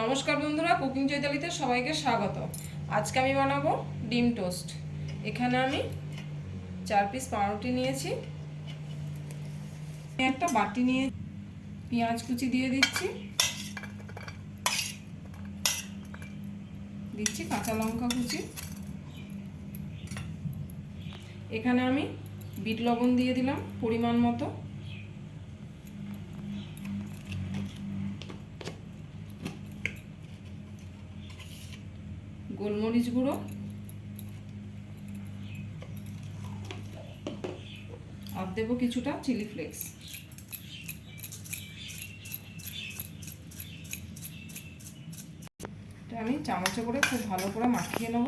নমস্কার বন্ধুরা, কুকিং চৈতালিতে সবাইকে স্বাগত আজকে আমি বানাবো ডিম টোস্ট। এখানে আমি চার পিস পাউরুটি নিয়েছি। একটা বাটি নিয়ে পেঁয়াজ কুচি দিয়ে দিচ্ছি। দিচ্ছি কাঁচা লঙ্কা কুচি। এখানে আমি বিট লবণ দিয়ে দিলাম পরিমাণ মতো। গোলমরিচ গুঁড়ো, আর দেবো কিছুটা চিলি ফ্লেক্স। আমি চামচে করে খুব ভালো করে মাখিয়ে নেব।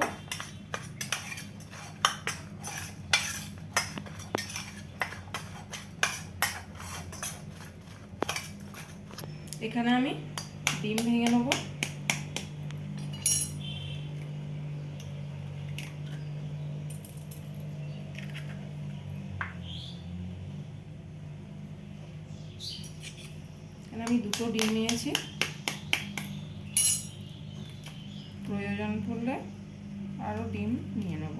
এখানে আমি ডিম ভেঙে নেব। এখানে আমি দুটো ডিম নিয়েছি। প্রয়োজন পড়লে আরও ডিম নিয়ে নেব।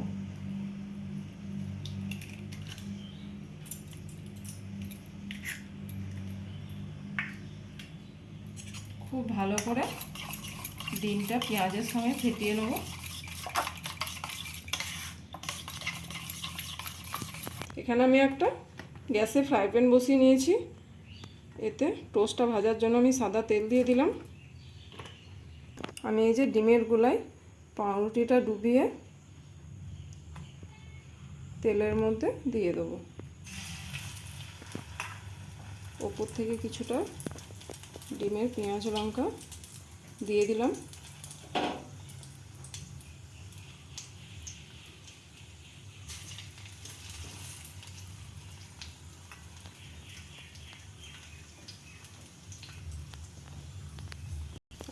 খুব ভালো করে ডিমটা পেঁয়াজের সঙ্গে ফেটিয়ে নেব। এখানে আমি একটা গ্যাসে ফ্রাই প্যান বসিয়ে নিয়েছি। এতে টোস্টটা ভাজার জন্য আমি সাদা তেল দিয়ে দিলাম। আমি এই যে ডিমের গুলাই পাউরুটিটা ডুবিয়ে তেলের মধ্যে দিয়ে দেব। ওপর থেকে কিছুটা ডিমের পেঁয়াজ লঙ্কা দিয়ে দিলাম।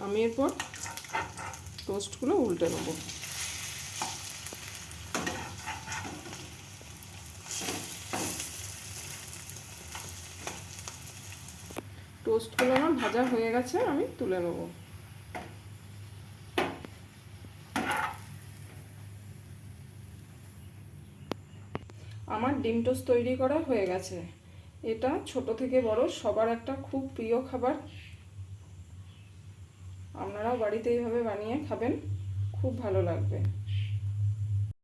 আমি এরপর টোস্টগুলো উল্টে নেব। টোস্টগুলো আমার ভাজা হয়ে গেছে, আমি তুলে নেব। আমার ডিম টোস্ট তৈরি করা হয়ে গেছে। এটা ছোট থেকে বড়, সবার একটা খুব প্রিয় খাবার। আপনারাও বাড়িতে এইভাবে বানিয়ে খাবেন খুব ভালো লাগবে।